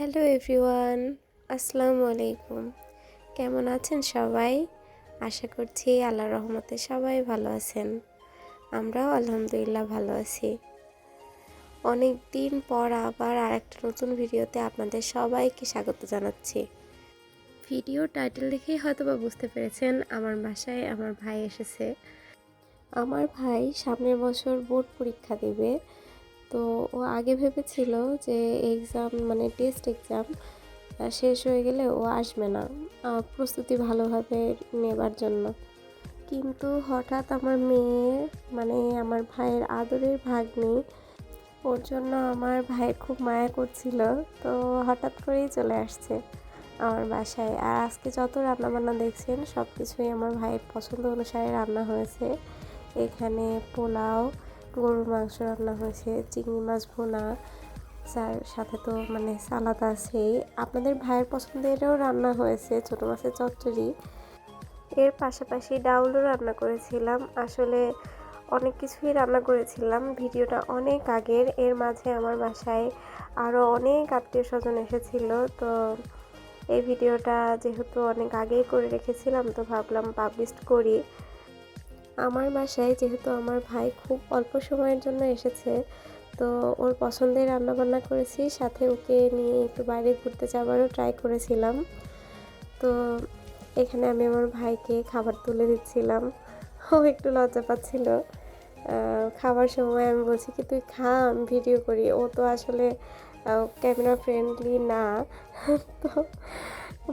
Hello everyone, আসসালামু আলাইকুম। কেমন আছেন সবাই? আশা করছি আল্লাহ রহমতে সবাই ভালো আছেন। আমরাও আলহামদুলিল্লাহ ভালো আছি। অনেক দিন পর আবার আর একটা নতুন ভিডিওতে আপনাদের সবাইকে স্বাগত জানাচ্ছি। ভিডিও টাইটেল দেখেই হয়তো বা বুঝতে পেরেছেন, আমার বাসায় আমার ভাই এসেছে। আমার ভাই সামনের বছর বোর্ড পরীক্ষা দেবে। তো ও আগে ভেবেছিল যে এক্সাম মানে টেস্ট এক্সাম শেষ হয়ে গেলে ও আসবে না। প্রস্তুতি ভালোভাবে নেবার জন্য। কিন্তু হঠাৎ আমার মেয়ে মানে আমার ভাইয়ের আদরের ভাগ্নি, ওর জন্য আমার ভাইয়ের খুব মায়া করছিল। তো হঠাৎ করেই চলে আসছে আমার বাসায়। আর আজকে যত রান্নাবান্না দেখছেন সব কিছুই আমার ভাইয়ের পছন্দ অনুসারে রান্না হয়েছে। এখানে পোলাও গরুর মাংস রান্না হয়েছে, চিংড়ি মাছ ভোনা যার সাথে তো মানে সালাদ আছেই। আপনাদের ভাইয়ের পছন্দেরও রান্না হয়েছে, ছোটো মাছের চচ্চড়ি। এর পাশাপাশি ডাউলও রান্না করেছিলাম। আসলে অনেক কিছুই রান্না করেছিলাম। ভিডিওটা অনেক আগের। এর মাঝে আমার বাসায় আরও অনেক আত্মীয় স্বজন এসেছিল। তো এই ভিডিওটা যেহেতু অনেক আগেই করে রেখেছিলাম, তো ভাবলাম পাবলিশ করি। আমার বাসায় যেহেতু আমার ভাই খুব অল্প সময়ের জন্য এসেছে, তো ওর পছন্দের রান্নাবান্না করেছি, সাথে ওকে নিয়ে একটু বাইরে ঘুরতে যাওয়ারও ট্রাই করেছিলাম। তো এখানে আমি আমার ভাইকে খাবার তুলে দিচ্ছিলাম। ও একটু লজ্জা পাচ্ছিল। খাবার সময় আমি বলছি কি, তুই খা, আমি ভিডিও করি। ও তো আসলে ক্যামেরা ফ্রেন্ডলি না। তো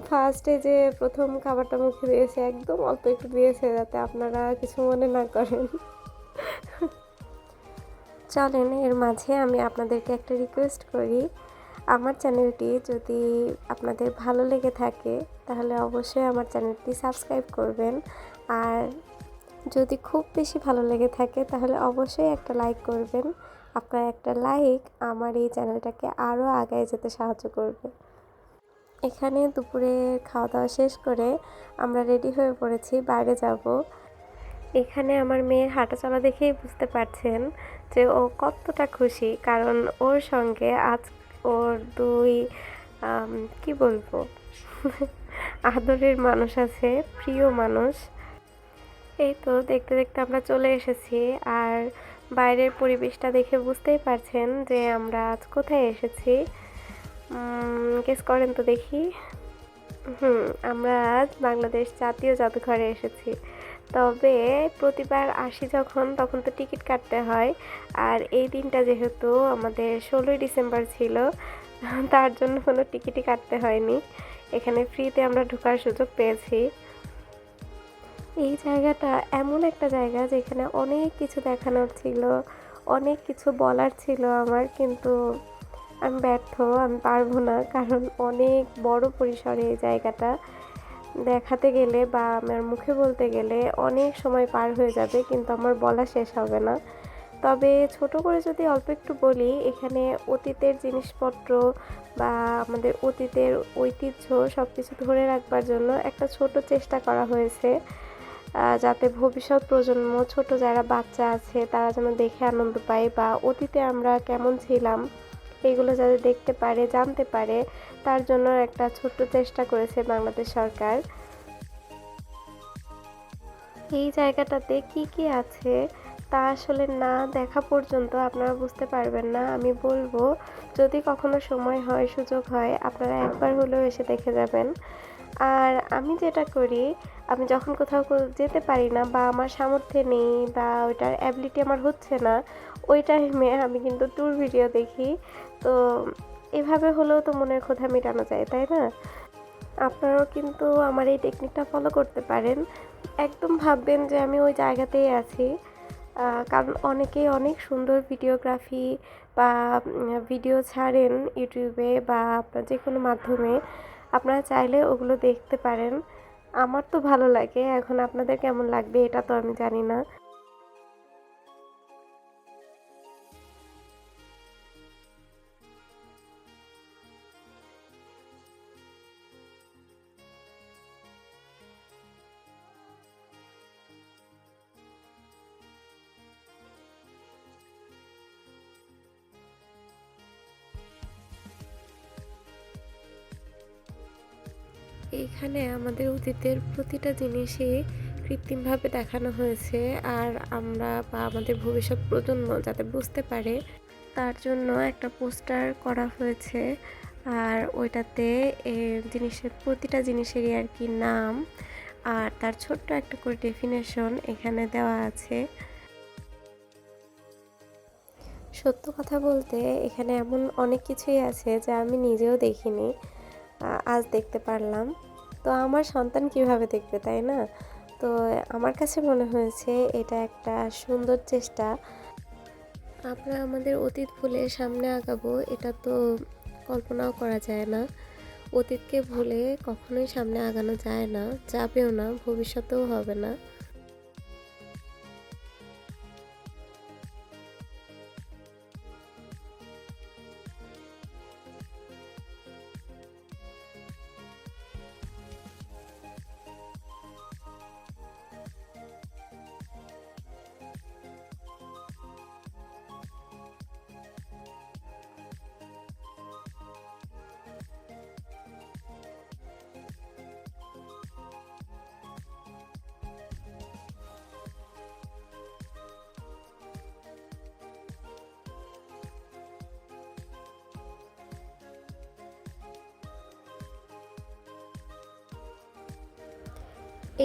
ফার্স্টে যে প্রথম খাবারটা মুখে দিয়েছে, একদম অল্প একটু দিয়েছে যাতে আপনারা কিছু মনে না করেন। চলেন, এর মাঝে আমি আপনাদেরকে একটা রিকোয়েস্ট করি। আমার চ্যানেলটি যদি আপনাদের ভালো লেগে থাকে, তাহলে অবশ্যই আমার চ্যানেলটি সাবস্ক্রাইব করবেন। আর যদি খুব বেশি ভালো লেগে থাকে, তাহলে অবশ্যই একটা লাইক করবেন। আপনার একটা লাইক আমার এই চ্যানেলটাকে আরও আগায় যেতে সাহায্য করবে। এখানে দুপুরে খাওয়া দাওয়া শেষ করে আমরা রেডি হয়ে পড়েছি, বাইরে যাব। এখানে আমার মেয়ের হাঁটা চলা দেখেই বুঝতে পারছেন যে ও কতটা খুশি, কারণ ওর সঙ্গে আজ ওর দুই কি বলব, আদরের মানুষ আছে, প্রিয় মানুষ। এই তো দেখতে দেখতে আমরা চলে এসেছি আর বাইরের পরিবেশটা দেখে বুঝতেই পারছেন যে আমরা আজ কোথায় এসেছি। গেস করেন তো দেখি। হুম, আমরা আজ বাংলাদেশ জাতীয় জাদুঘরে এসেছি। তবে প্রতিবার আসি যখন, তখন তো টিকিট কাটতে হয়। আর এই দিনটা যেহেতু আমাদের ষোলোই ডিসেম্বর ছিল, তার জন্য কোনো টিকিটই কাটতে হয়নি। এখানে ফ্রিতে আমরা ঢোকার সুযোগ পেয়েছি। এই জায়গাটা এমন একটা জায়গা যেখানে অনেক কিছু দেখানোর ছিল, অনেক কিছু বলার ছিল আমার, কিন্তু আমি ব্যর্থ, আমি পারব না। কারণ অনেক বড় পরিসরে এই জায়গাটা দেখাতে গেলে বা আমার মুখে বলতে গেলে অনেক সময় পার হয়ে যাবে, কিন্তু আমার বলা শেষ হবে না। তবে ছোট করে যদি অল্প একটু বলি, এখানে অতীতের জিনিসপত্র বা আমাদের অতীতের ঐতিহ্য সব কিছু ধরে রাখবার জন্য একটা ছোট চেষ্টা করা হয়েছে। যাতে ভবিষ্যৎ প্রজন্ম, ছোট যারা বাচ্চা আছে, তারা যেন দেখে আনন্দ পায় বা অতীতে আমরা কেমন ছিলাম। এগুলো যাতে দেখতে পারে, জানতে পারে, তার জন্য একটা ছোট্ট চেষ্টা করেছে বাংলাদেশ সরকার। এই জায়গাটাতে কি কি আছে, তা আসলে না দেখা পর্যন্ত আপনারা বুঝতে পারবেন না, আমি বলব। যদি কখনো সময় হয়, সুযোগ হয়, আপনারা একবার হলেও এসে দেখে যাবেন। আর আমি যেটা করি, আমি যখন কোথাও যেতে পারি না বা আমার সামর্থ্যে নেই বা ওইটার অ্যাবিলিটি আমার হচ্ছে না ওই টাইমে আমি কিন্তু ট্যুর ভিডিও দেখি। তো এভাবে হলেও তো মনের ক্ষোধা মেটানো যায়, তাই না? আপনারাও কিন্তু আমার এই টেকনিকটা ফলো করতে পারেন। একদম ভাববেন যে আমি ওই জায়গাতেই আছি। কারণ অনেকেই অনেক সুন্দর ভিডিওগ্রাফি বা ভিডিও ছাড়েন ইউটিউবে বা আপনার যে কোনো মাধ্যমে। আপনারা চাইলে ওগুলো দেখতে পারেন। আমার তো ভালো লাগে। এখন আপনাদের কেমন লাগবে এটা তো আমি জানি না। এইখানে আমাদের অতীতের প্রতিটা জিনিসই কৃত্রিমভাবে দেখানো হয়েছে আর আমরা বা আমাদের ভবিষ্যৎ প্রজন্ম যাতে বুঝতে পারে তার জন্য একটা পোস্টার করা হয়েছে আর ওইটাতে জিনিসের প্রতিটা জিনিসেরই আর কি নাম আর তার ছোট্ট একটা করে ডেফিনেশন এখানে দেওয়া আছে। সত্য কথা বলতে এখানে এমন অনেক কিছুই আছে যা আমি নিজেও দেখিনি আজ দেখতে পারলাম। তো আমার সন্তান কীভাবে দেখবে, তাই না? তো আমার কাছে মনে হয়েছে এটা একটা সুন্দর চেষ্টা। আমরা আমাদের অতীত ভুলে সামনে আগাবো, এটা তো কল্পনাও করা যায় না। অতীতকে ভুলে কখনোই সামনে আগানো যায় না, যাবেও না, ভবিষ্যতেও হবে না।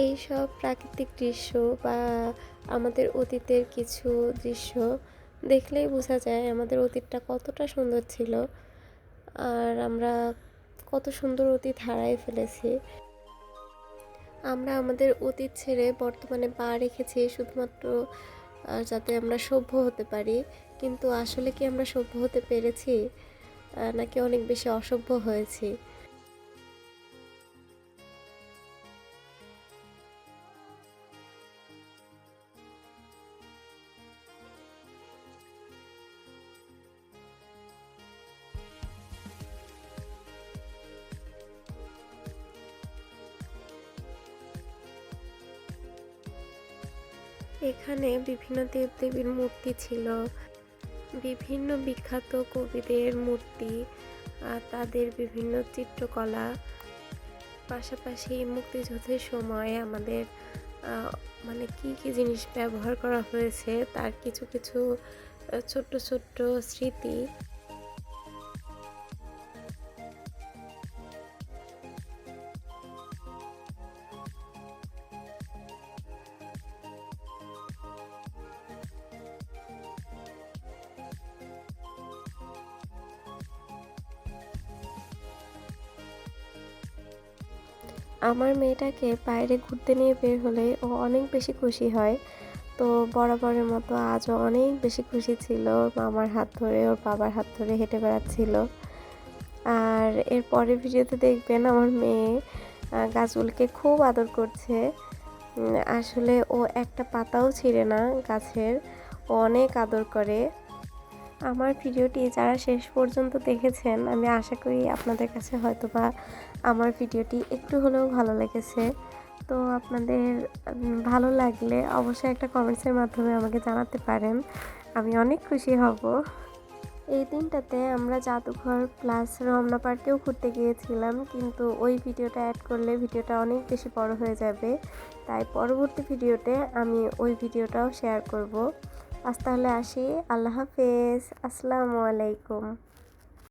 এই সব প্রাকৃতিক দৃশ্য বা আমাদের অতীতের কিছু দৃশ্য দেখলেই বোঝা যায় আমাদের অতীতটা কতটা সুন্দর ছিল আর আমরা কত সুন্দর অতীত হারাই ফেলেছি। আমরা আমাদের অতীত ছেড়ে বর্তমানে পা রেখেছি শুধুমাত্র যাতে আমরা সভ্য হতে পারি। কিন্তু আসলে কি আমরা সভ্য হতে পেরেছি? নাকি অনেক বেশি অসভ্য হয়েছি? এখানে বিভিন্ন দেবদেবীর মূর্তি ছিল। বিভিন্ন বিখ্যাত কবিদের মূর্তি আর তাদের বিভিন্ন চিত্রকলা। পাশাপাশি মুক্তিযুদ্ধের সময় আমাদের মানে কি কি জিনিস ব্যবহার করা হয়েছে তার কিছু কিছু ছোট্ট ছোট্ট স্মৃতি আমার মেয়েটাকে বাইরে ঘুরতে নিয়ে বের হলে ও অনেক বেশি খুশি হয়। তো বরাবরের মতো আজও অনেক বেশি খুশি ছিল। মামার হাত ধরে, ওর বাবার হাত ধরে হেঁটে বেড়াচ্ছিল। আর এর পরের ভিডিওতে দেখবেন আমার মেয়ে গাছগুলোকে খুব আদর করছে। আসলে ও একটা পাতাও ছিঁড়ে না গাছের। ও অনেক আদর করে। আমার ভিডিওটি যারা শেষ পর্যন্ত দেখেছেন, আমি আশা করি আপনাদের কাছে হয়তো বা আমার ভিডিওটি একটু হলেও ভালো লেগেছে। তো আপনাদের ভালো লাগলে অবশ্যই একটা কমেন্টসের মাধ্যমে আমাকে জানাতে পারেন। আমি অনেক খুশি হব। এই দিনটাতে আমরা জাদুঘর প্লাস রমনা পার্কেও ঘুরতে গিয়েছিলাম, কিন্তু ওই ভিডিওটা অ্যাড করলে ভিডিওটা অনেক বেশি বড় হয়ে যাবে। তাই পরবর্তী ভিডিওতে আমি ওই ভিডিওটাও শেয়ার করব। আজ তাহলে আসি। আল্লাহ হাফেজ। আসসালামু আলাইকুম।